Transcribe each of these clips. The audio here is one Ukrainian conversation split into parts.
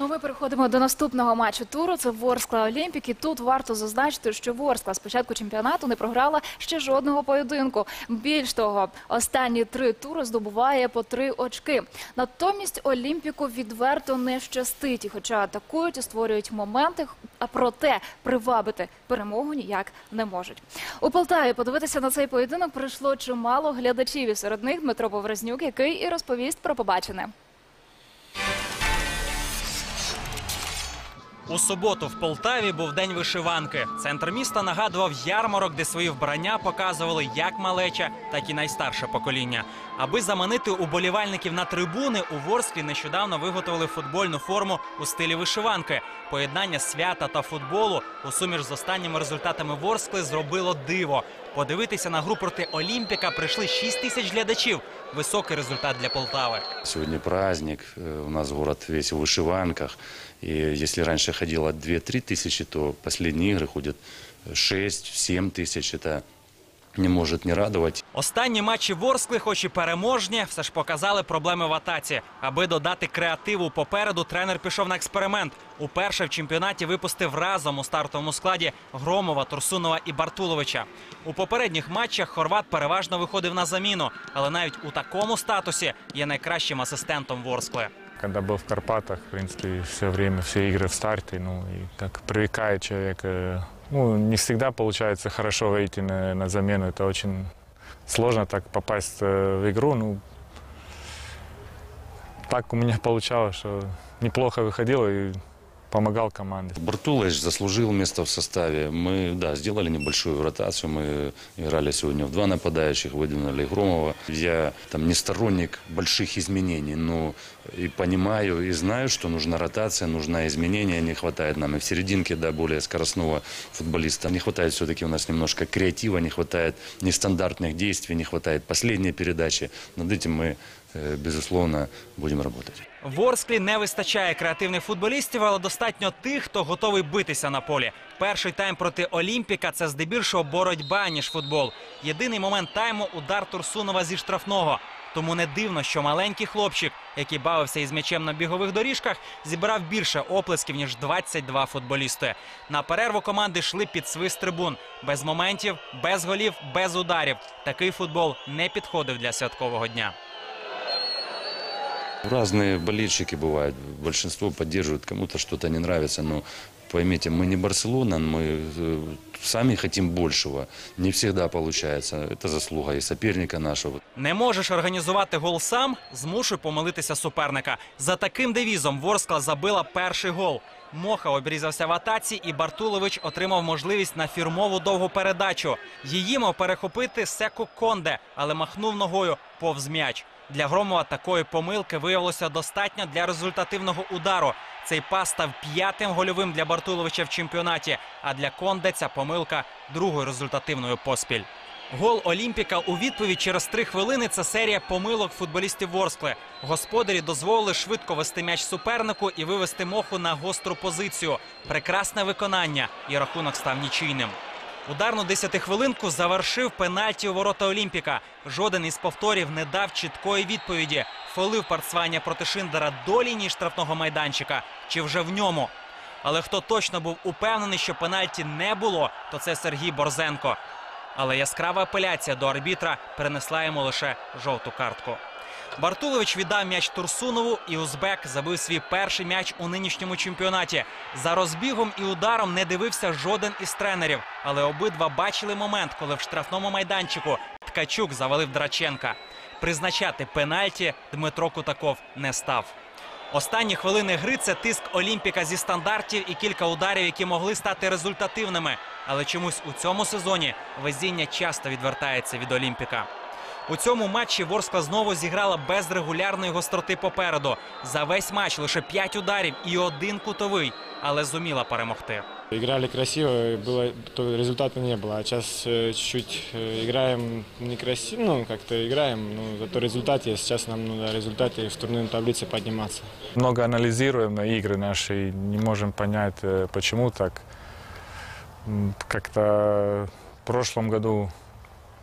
Ну, ми переходимо до наступного матчу туру. Це Ворскла Олімпік. І тут варто зазначити, що Ворскла з початку чемпіонату не програла ще жодного поєдинку. Більш того, останні три тури здобуває по три очки. Натомість Олімпіку відверто не щастить. Хоча атакують і створюють моменти, а проте привабити перемогу ніяк не можуть. У Полтаві подивитися на цей поєдинок прийшло чимало глядачів. І серед них Дмитро Повразнюк, який і розповість про побачене. У суботу в Полтаві був день вишиванки. Центр міста нагадував ярмарок, де свої вбрання показували як малеча, так і найстарше покоління. Аби заманити уболівальників на трибуни, у Ворсклі нещодавно виготовили футбольну форму у стилі вишиванки. Поєднання свята та футболу у суміш з останніми результатами Ворскли зробило диво. Подивитися на гру проти Олімпіка прийшли 6 тисяч глядачів. Високий результат для Полтави. Сегодня праздник, э, у нас город весь в вышиванках. И если раньше ходило 2-3 тысячи, то последние игры ходят 6-7 тысяч. Это не может не радовать. Останні матчі Ворскли, хоч і переможні, все ж показали проблеми в атаці. Аби додати креативу попереду, тренер пішов на експеримент. Уперше в чемпіонаті випустив разом у стартовому складі Громова, Турсунова і Бартуловича. У попередніх матчах Хорват переважно виходив на заміну, але навіть у такому статусі є найкращим асистентом Ворскли. Когда был в Карпатах, в принципе, все время, все игры в старте, ну, и так привыкает человек. э, Ну, не всегда получается хорошо выйти на, на замену, это очень сложно так попасть э, в игру, ну, так у меня получалось, что неплохо выходило и помогал команде. Бартулович заслужил место в составе. Мы, да, сделали небольшую ротацию. Мы играли сегодня в два нападающих, выдвинули Громова. Я там не сторонник больших изменений, но и понимаю, и знаю, что нужна ротация, нужна изменения, не хватает нам. И в серединке, да, более скоростного футболиста. Не хватает все-таки у нас немножко креатива, не хватает нестандартных действий, не хватает последней передачи. Над этим мы, э, безусловно, будем работать. Ворсклі не вистачає креативних футболістів, але достатньо тих, хто готовий битися на полі. Перший тайм проти Олімпіка це здебільшого боротьба, ніж футбол. Єдиний момент тайму удар Турсунова зі штрафного. Тому не дивно, що маленький хлопчик, який бавився із м'ячем на бігових доріжках, зібрав більше оплесків ніж 22 футболісти. На перерву команди йшли під свист трибун. Без моментів, без голів, без ударів. Такий футбол не підходив для святкового дня. Разные болельщики бывают. Большинство поддерживают, кому-то что-то не нравится. Но поймите, мы не Барселона, мы э, сами хотим большего. Не всегда получается. Это заслуга и соперника нашего. Не можеш організувати гол сам, змушуй помилитися суперника. За таким девізом Ворскла забила перший гол. Моха обрізався в атаці, і Бартулович отримав можливість на фірмову довгу передачу. Її мав перехопити Секу Конде, але махнув ногою повз м'яч. Для Громова такої помилки виявилося достатньо для результативного удару. Цей пас став п'ятим гольовим для Бартуловича в чемпіонаті. А для Конде ця помилка другою результативною поспіль. Гол Олімпіка у відповідь через три хвилини це серія помилок футболістів Ворскли. Господарі дозволили швидко вести м'яч супернику і вивести моху на гостру позицію. Прекрасне виконання, і рахунок став нічийним. Ударну десятихвилинку завершив пенальті у ворота Олімпіка. Жоден із повторів не дав чіткої відповіді. Фолив парцвання проти Шиндера до лінії штрафного майданчика чи вже в ньому. Але хто точно був упевнений, що пенальті не було, то це Сергій Борзенко. Але яскрава апеляція до арбітра перенесла йому лише жовту картку. Бартулович віддав м'яч Турсунову, і Узбек забив свій перший м'яч у нинішньому чемпіонаті. За розбігом і ударом не дивився жоден із тренерів, але обидва бачили момент, коли в штрафному майданчику Ткачук завалив Драченка. Призначати пенальті Дмитро Кутаков не став. Останні хвилини гри це тиск Олімпіка зі стандартів і кілька ударів, які могли стати результативними. Але чомусь у цьому сезоні везіння часто відвертається від Олімпіка. У цьому матчі Ворскла знову зіграла без регулярної гостроти попереду. За весь матч лише п'ять ударів і один кутовий, але зуміла перемогти. Играли красиво, было, то результата не было. А сейчас э, чуть-чуть э, играем некрасиво, ну, как-то играем, но зато результат есть. Сейчас нам надо результаты в турнирной таблице подниматься. Много анализируем на игры наши, и не можем понять, э, почему так. М, Как-то в прошлом году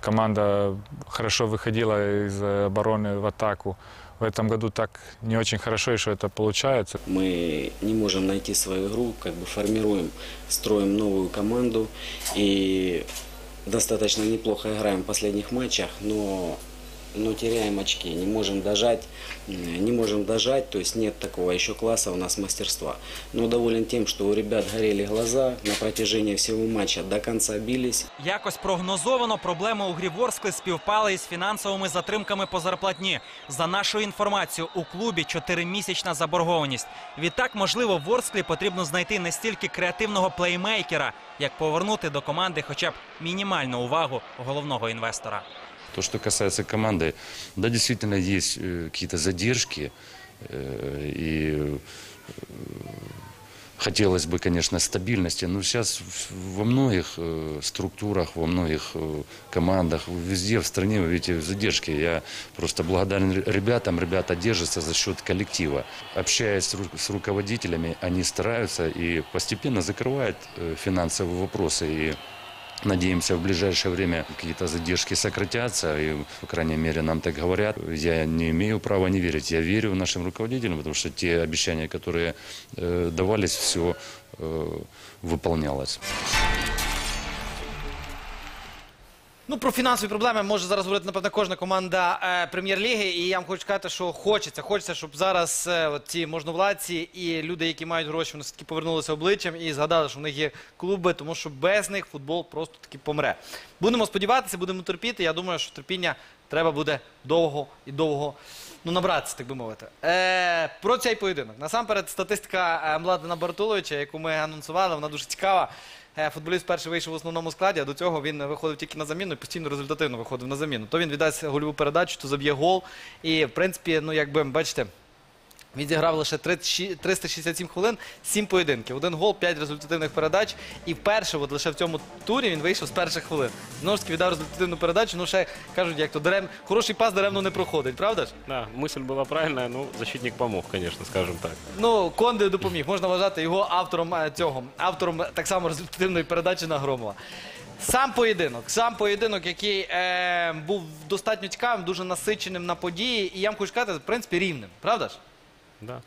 команда хорошо выходила из э, обороны в атаку. В этом году так не очень хорошо еще это получается. Мы не можем найти свою игру, как бы формируем, строим новую команду и достаточно неплохо играем в последних матчах, но, но теряем очки, не можем дожать, не можем дожать, то есть нет такого еще класса у нас мастерства. Но доволен тем, что у ребят горели глаза на протяжении всего матча, до конца бились. Якось прогнозовано проблеми у грі Ворскли співпали із фінансовими затримками по зарплатні. За нашою інформацією, у клубі чотиримісячна заборгованість. Відтак, можливо, Ворсклі потрібно знайти не стільки креативного плеймейкера, як повернути до команди хоча б мінімальну увагу головного інвестора. То, что касается команды, да, действительно есть э, какие-то задержки. э, и э, хотелось бы, конечно, стабильности. Но сейчас во многих структурах, во многих командах, везде в стране, вы видите, задержки. Я просто благодарен ребятам. Ребята держатся за счет коллектива. Общаясь с ру- с руководителями, они стараются и постепенно закрывают финансовые вопросы. И Надеемся, в ближайшее время какие-то задержки сократятся, и, по крайней мере, нам так говорят. Я не имею права не верить. Я верю нашим руководителям, потому что те обещания, которые э, давались, все э, выполнялось. Ну, про фінансові проблеми може зараз говорити, напевно, кожна команда е, прем'єр-ліги. І я вам хочу сказати, що хочеться. Хочеться, щоб зараз е, от ці можновладці і люди, які мають гроші, вони все-таки повернулися обличчям і згадали, що в них є клуби, тому що без них футбол просто таки помре. Будемо сподіватися, будемо терпіти. Я думаю, що терпіння треба буде довго і довго ну, набратися, так би мовити. Е, про цей поєдинок. Насамперед, статистика е, Младена Бартуловича, яку ми анонсували, вона дуже цікава. Е, Футболіст перший вийшов в основному складі, а до цього він виходив тільки на заміну і постійно результативно виходив на заміну. То він віддасть гольову передачу, то заб'є гол. І, в принципі, ну якби бачите. Він зіграв лише 367 хвилин, 7 поєдинків, один гол, 5 результативних передач. І вперше, от лише в цьому турі, він вийшов з перших хвилин. Знову ж таки віддав результативну передачу. Ну ще кажуть, як то дарем... хороший пас даремно не проходить, правда ж? Да, мысль была правильная, но защитник помог, конечно, скажем так. Ну, Конде допоміг. Можна вважати його автором е, цього, автором так само результативної передачі на Громова. Сам поєдинок, сам поєдинок, який е, був достатньо цікавим, дуже насиченим на події, і я вам хочу сказати, в принципі, рівним. Правда ж? Да.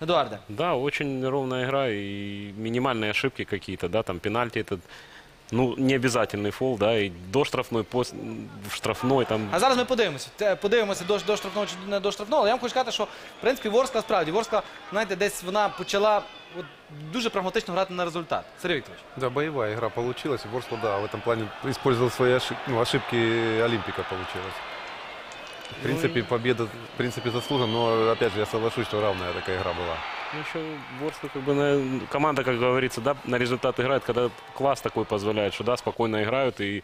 Едуарде? Да, очень ровная игра и минимальные ошибки какие-то, да, там пенальти этот, ну, не обязательный фол, да, и до штрафной, пос... в штрафной, там, А зараз ми подивимося. Те- Подивимося до, до штрафного чи не до штрафного. Але я вам хочу сказати, що в принципі Ворскла справді. Ворскла, знаєте, десь вона почала от, дуже прагматично грати на результат. Сергій Вікторович. Да, боевая игра получилась. И Ворскла, да, в этом плане использовал свои ошибки, ну, ошибки Олимпика получилось. В принципе, победа, в принципе, заслужена, но, опять же, я соглашусь, что равная такая игра была. ну, еще Ворскла, как бы, на... команда, как говорится, да, на результат играет, когда класс такой позволяет, что, да, спокойно играют, и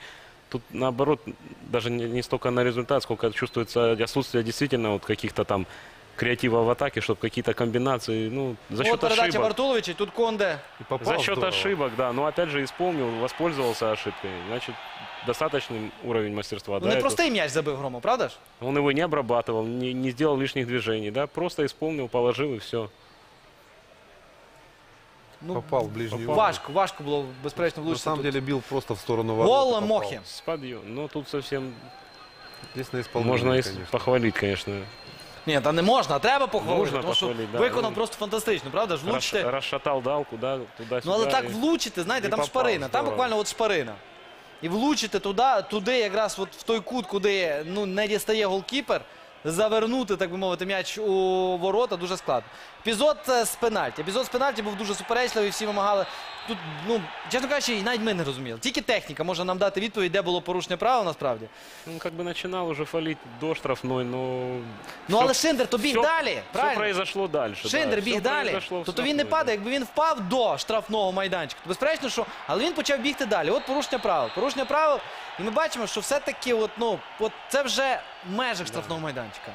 тут, наоборот, даже не, не столько на результат, сколько чувствуется отсутствие действительно вот каких-то там креатива в атаке, чтобы какие-то комбинации, ну, за счет передача ошибок. Бартуловича, і тут Конде. И попал За счет здорово. ошибок, да. Но опять же исполнил, воспользовался ошибкой. Значит, достаточный уровень мастерства. Ну, да, не простий м'яч забив Громов, правда ж? Он его не обрабатывал, не, не сделал лишних движений, да. Просто исполнил, положил и все. Ну, Попал в ближний угол. Важко, важко було безперечно На влучити. самом тут. деле бил просто в сторону ворот. Гол и попал. Мохи. С подъем. Но тут совсем Здесь на исполнение, можно и конечно. похвалить, конечно. Ні, та не можна, а треба похвалити. Можна тому що похвалити, да. виконав Ну, просто фантастично, правда ж? Влучити. расшатал, далку, куда, туда-сюда. Ну але так и- влучити, знаєте, і там попав, шпарина, там здорово. буквально от шпарина. І влучити туди, туди якраз от в той кут, куди ну, не дістає голкіпер, завернути, так би мовити, м'яч у ворота дуже складно. Епізод е, з пенальті. Епізод з пенальті був дуже суперечливий, всі вимагали. Тут, ну, чесно кажучи, і навіть ми не розуміли. Тільки техніка може нам дати відповідь, де було порушення права насправді. Он как бы начинал уже фалить до штрафной, но... Ну всё- але Шиндер то біг всё- далі. всё Правильно? произошло дальше. Шиндер да, біг всё далі. произошло в Тобто він не штрафной, падає, якби він впав до штрафного майданчика. То безперечно, що але він почав бігти далі. От порушення правил. Порушення правил, і ми бачимо, що все-таки, от, ну, от це вже в межах штрафного майданчика.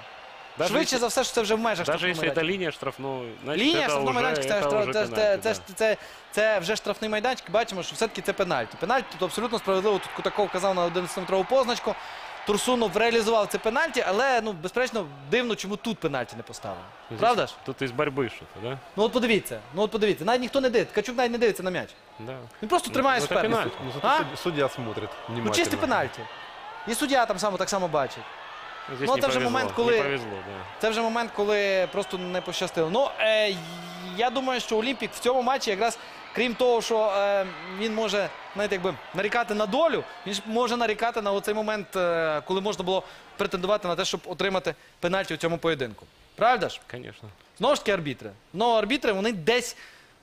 Даже Швидше если- за все, що це вже в межах Даже штрафного если это майданчика. линия штрафной, значит, Лінія это штрафного уже, майданчика, це, это штраф- уже це, пенальти, це, да. це, це, це вже штрафний майданчик. Бачимо, що все-таки це пенальті. Пенальті тут абсолютно справедливо. Тут Кутаков казав на 11-метрову позначку. Турсунов реалізував це пенальті, але ну безперечно дивно, чому тут пенальті не поставили. Здесь Правда ж? Тут из борьбы что-то, да? Ну от подивіться, ну от подивіться, навіть ніхто не дивиться. Качук навіть не дивиться на м'яч. Да. Він просто тримає ну, це суперника. пенальті. Ну, зато А? судья- судья смотрит Ну внимательно. пенальті. І суддя там само так само бачить. Здесь Ну, не это же повезло, момент, не повезло, да. Це вже момент, коли просто не пощастило. Ну, е, я думаю, що Олімпік в цьому матчі якраз, крім того, що е, він може знаєте, якби, нарікати на долю, він ж може нарікати на оцей момент, е, коли можна було претендувати на те, щоб отримати пенальті у цьому поєдинку. Правда ж? Конечно. Знову ж таки арбітри. Ну, арбітри вони десь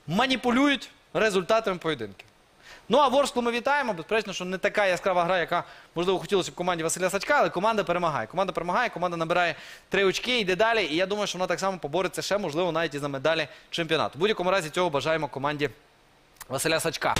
маніпулюють результатами поєдинків. Ну а Ворсклу ми вітаємо. Безперечно, що не така яскрава гра, яка можливо хотілося б команді Василя Сачка, але команда перемагає. Команда перемагає, команда набирає три очки, йде далі. І я думаю, що вона так само побореться ще, можливо, навіть і за медалі чемпіонату. В будь-якому разі цього бажаємо команді Василя Сачка.